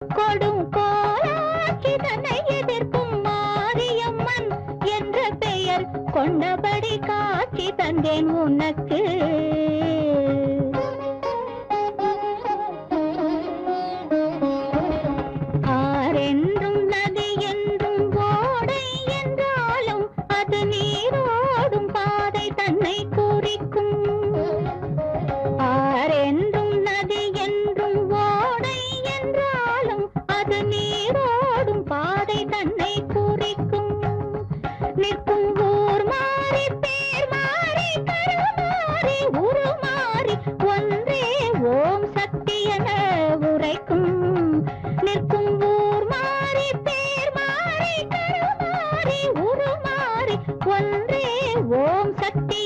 கொடும் கோலாக்கிதனை எதிர்க்கும் மாரியம்மன் என்ற பெயர் கொண்டபடி காக்கி தந்தேன் உனக்கு. ஆரென்றும் நிற்கும் ஊர் மாறி பேர் மாறி கரு மாறி உரு மாறி ஒன்றே ஓம் சக்தி என உரைக்கும். நிற்கும் ஊர் மாறி பேர் மாறி கரு மாறி உரு மாறி ஒன்றே ஓம் சக்தி